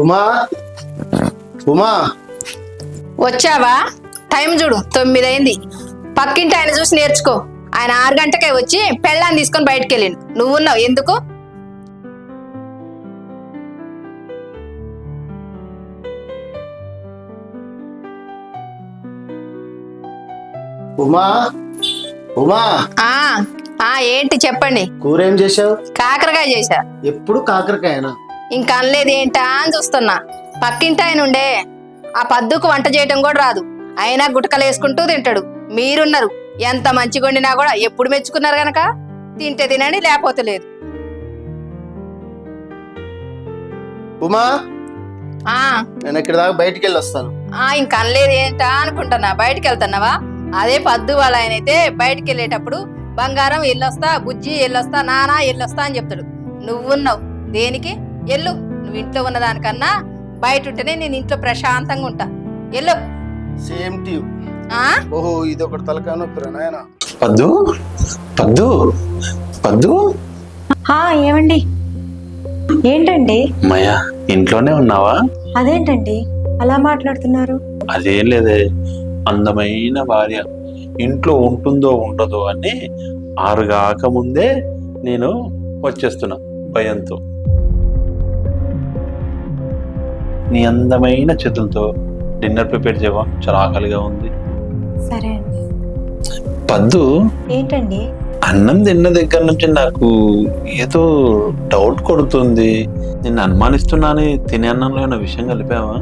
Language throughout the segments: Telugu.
ఉమా? ఉమా? వచ్చావా? టైం చూడు తొమ్మిది అయింది పక్కింటి ఆయన చూసి నేర్చుకో. ఆయన ఆరు గంటకే వచ్చి పెళ్ళాన్ని తీసుకొని బయటకు వెళ్ళిండు నువ్వున్నావు ఎందుకు? ఉమా? ఉమా? ఆ ఆ ఏంటి చెప్పండి. కూర ఏం చేసావు కాకరకాయ చేశా. ఎప్పుడు కాకరకాయనా? ఇంకా అనలేదు ఏంటా అని చూస్తున్నా. పక్కింటి ఆయన ఉండే. ఆ పద్దుకు వంట చేయటం కూడా రాదు. అయినా గుటకలు వేసుకుంటూ తింటాడు. మీరున్నారు. ఎంత మంచిగా వండినా కూడా ఎప్పుడు మెచ్చుకున్నారు గనక? తింటే తినండి లేకపోతే లేదు. ఉమా? ఆ. నేను ఇక్కడ దాకా బయటికి వెళ్ళి వస్తాను. ఆ ఇంక అనలేదు ఏంటా అనుకుంటున్నా. బయటికి వెళ్తున్నావా అదే పద్దు వాళ్ళ ఆయన అయితే బయటికి వెళ్ళేటప్పుడు బంగారం ఎల్లొస్తా బుజ్జి ఎల్లొస్తా నానా ఎల్లొస్తా అని చెప్తాడు. నువ్వున్నావు. దేనికి? ఎల్లు నువ్వు ఇంట్లో ఉన్న దానికన్నా బయట ఉంటేనే నేను ఇంట్లో ప్రశాంతంగా ఉంటా. ఎల్లు. సేమ్ టీ ఆ? ఓహో ఇది ఒకటి తలకాయ నొప్పిరా నాయన? పద్దు? పద్దు? పద్దు? హా ఏమండి? ఏంటండి? మయా ఇంట్లోనే ఉన్నావా? అదేంటండి? అలా మాట్లాడుతున్నారు. అదేం లేదే అందమైన భార్య. ఇంట్లో ఉంటుందో ఉండదో అని ఆరు కాకముందే నేను వచ్చేస్తున్నా భయంతో. నీ అందమైన చేతులతో డిన్నర్ ప్రిపేర్ చేయవా? చాలా ఆకలిగా ఉంది. సరే అండి. పద్దు ఏంటండి? అన్నం తిన్న దగ్గర నుంచి నాకు ఏదో డౌట్ కొడుతుంది. నిన్ను అనుమానిస్తున్నాను తినే అన్నంలో ఏమైనా విషయం కలిపావా?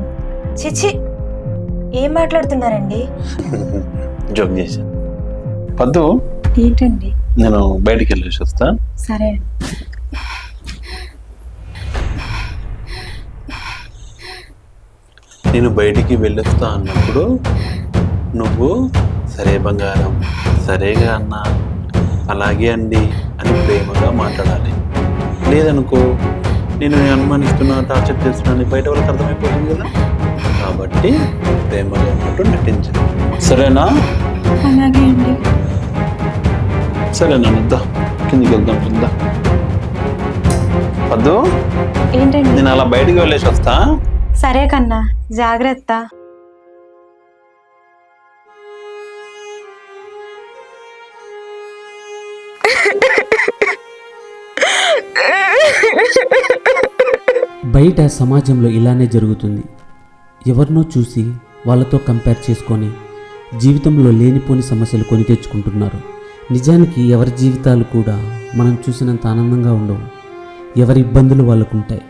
చిచి ఏం మాట్లాడుతున్నారండి? జోక్ చేశా. పద్దు ఏంటండి? నేను బయటికి వెళ్ళేసి వస్తా. సరే. నేను బయటికి వెళ్ళొస్తా అన్నప్పుడు నువ్వు సరే బంగారం సరేగా అన్నా అలాగే అండి అని ప్రేమగా మాట్లాడాలి. లేదనుకో నేను నేను అనుమానిస్తున్నా టార్చర్ చేస్తున్నాను బయట వాళ్ళకి అర్థమైపోతుంది కదా. కాబట్టి ప్రేమగా ఉన్నట్టు నటించదు సరేనా? అలాగే అండి. సరేనా వద్దా కిందికి వెళ్దాం వద్దు? ఏంటండి? నేను అలా బయటికి వెళ్ళేసి వస్తా. సరే కన్నా జాగ్రత్త. బయట సమాజంలో ఇలానే జరుగుతుంది. ఎవరినో చూసి వాళ్ళతో కంపేర్ చేసుకొని జీవితంలో లేనిపోని సమస్యలు కొని తెచ్చుకుంటున్నారు. నిజానికి ఎవరి జీవితాలు కూడా మనం చూసినంత ఆనందంగా ఉండవు. ఎవరి ఇబ్బందులు వాళ్ళకుంటాయి.